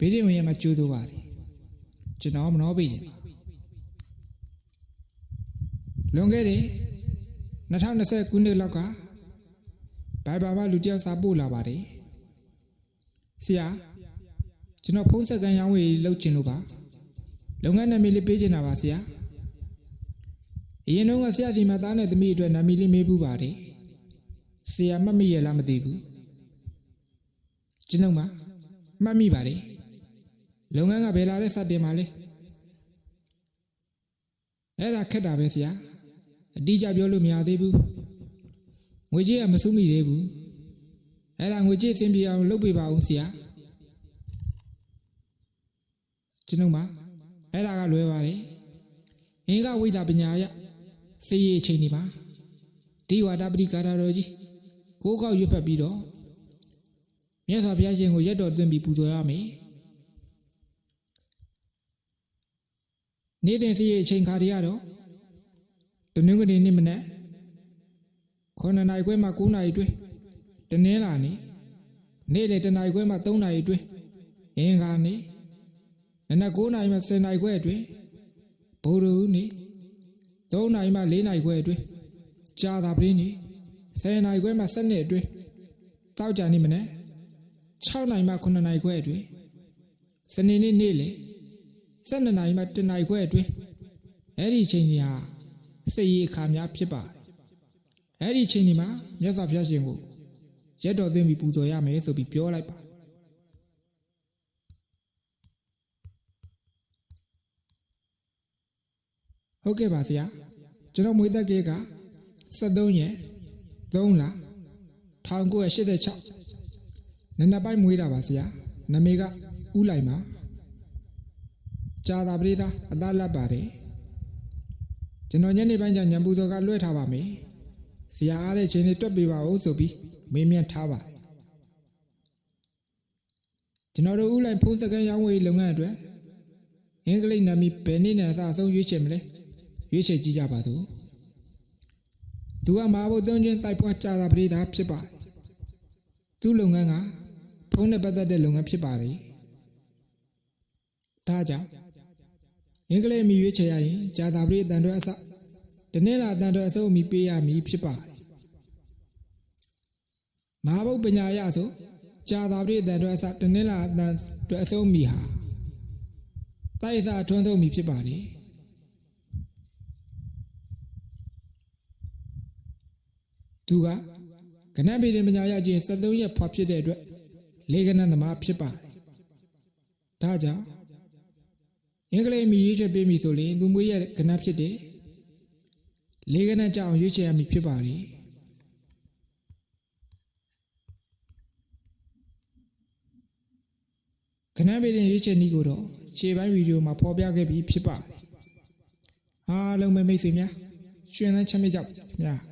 ဘေးရင်ဝင်ရမှာကျိုးတော့ပါတယ်ကျွန်တော်မနှောပေးတယ်လွန်ခဲ့တဲ့2020ခုနှစ်လောက်ကဘိုင်ဘာမလူတယောက်စာပို့လာပါတယ်ဆရာကျွန်တော်ဖုန်းဆက်ကန်ရောင်းဝယ်လုပ်ချင်လို့ပါလုပ်ငန်းနာမည်လေးပေးချင်တာပါဆရာအရင်တော့ကဆရာစီမသားနဲ့သမီးအတွက်နာမည်လေးမေးပူးပါတယ်ဆရာမှတ်မိရလားမသိဘူးကျွန်တော်မှမှတ်မိပါတယ် လုပ်ငန်းကဘယ်လာတဲ့စတင်ပါလဲအဲ့ဒါခက်တာပဲဆရာအတိအကျပြောလို့မရသေးဘူးငွေကြေးကမစုမိသေးဘူးအဲ့ဒါငွေကြေးသင်ပြအောင်လုပ်ပေးပါဦးဆရာကျွန်တော်မှအဲ့ဒါကလွယ်ပါတယ်အင်္ဂဝိဒပညာရစေရအချိန်ဒီပါဒီဝါဒပတိကာရတော်ကြီးကိုးကောက်ရွတ်ဖက်ပြီးတော့မြတ်စွာဘုရားရှင်ကိုရက်တော်သွင်းပြီးပူဇော်ရမယ် နေ့စဉ်စီရအချိန်ခါတွေကတော့တနင်္ဂနွေနေ့မနက်9နာရီခွဲမှ9နာရီတွင်းတနင်္လာနေ့နေ့လေတနာရီခွဲမှ3နာရီတွင်းအင်္ဂါနေ့နနက်9နာရီမှ10နာရီခွဲအတွင်းဗုဒ္ဓဟူးနေ့3နာရီမှ4နာရီခွဲအတွင်းကြာသာပရင်းနေ့10နာရီခွဲမှ7နှစ်အတွင်းတောက်ကြနေ့မနေ့6နာရီမှ9နာရီခွဲအတွင်းစနေနေ့နေ့လေ 12နာရီမှ1နာရီခွဲအတွင်းအဲ့ဒီအချိန်ကြီးဟာစိတ်ရည်အခါများဖြစ်ပါတယ်အဲ့ဒီအချိန်ဒီမှာမြတ်စွာဘုရားရှင်ကိုရက်တော်သိမ့်ပြီးပူဇော်ရမယ်ဆိုပြီးပြောလိုက်ပါဟုတ်ကဲ့ပါဆရာကျွန်တော်မွေးသက်ကလေးက73ရက်3လ1986နနက်ပိုင်းမွေးတာပါဆရာနမေကဥလိုက်မှာ ကြာတာပရိသအသားလက်ပါတယ်ကျွန်တော်ညနေပိုင်းကျညံပူစော်ကလွှဲထားပါမယ်ဆရာအားတဲ့ချိန်လေးတွက်ပေးပါဦးဆိုပြီးမေးမြန်းထားပါတယ်ကျွန်တော်တို့ဥလိုက်ဖုန်းစကန်ရောင်းဝယ်လုပ်ငန်းအတွက်အင်္ဂလိပ်နာမည်ဘယ်နည်းနဲ့အစအဆုံးရွေးချယ်မလဲရွေးချယ်ကြည့်ကြပါသူသူကမာဘုတ်သုံးချင်းတိုက်ပွားကြာတာပရိဒါဖြစ်ပါတယ်သူ့လုပ်ငန်းကဖုန်းနဲ့ပတ်သက်တဲ့လုပ်ငန်းဖြစ်ပါတယ်ဒါကြောင့် အင်္ဂလိပ်အမီရွေးချယ်ရရင်ကြာတာပရိတန်တွေအစတနေ့လာတန်တွေအစုံအမီပေးရမည်ဖြစ်ပါတယ်မာဘုတ်ပညာရဆိုကြာတာပရိတန်တွေအစတနေ့လာတန်တွေအစုံအမီဟာတိုက်စားထွန်းဆုံးမီဖြစ်ပါတယ်သူကကနန်းပေရင်ပညာရခြင်း73ရက်ဖွာဖြစ်တဲ့အတွက်လေကနန်းသမားဖြစ်ပါတယ်။ဒါကြောင့် အင်္ဂလိပ်မီရွေးချယ်ပေးမိဆိုရင်သူမွေးရကနန်းဖြစ်တဲ့လေကနန်းကြောင့်ရွေးချယ်ရမည်ဖြစ်ပါလေ။ကနန်းပေရင်ရွေးချယ်နည်းကိုတော့ခြေပိုင်းဗီဒီယိုမှာဖော်ပြခဲ့ပြီးဖြစ်ပါတယ်။အားလုံးပဲမိတ်ဆွေများရှင်လန်းချမ်းမြေ့ကြပါခင်ဗျာ။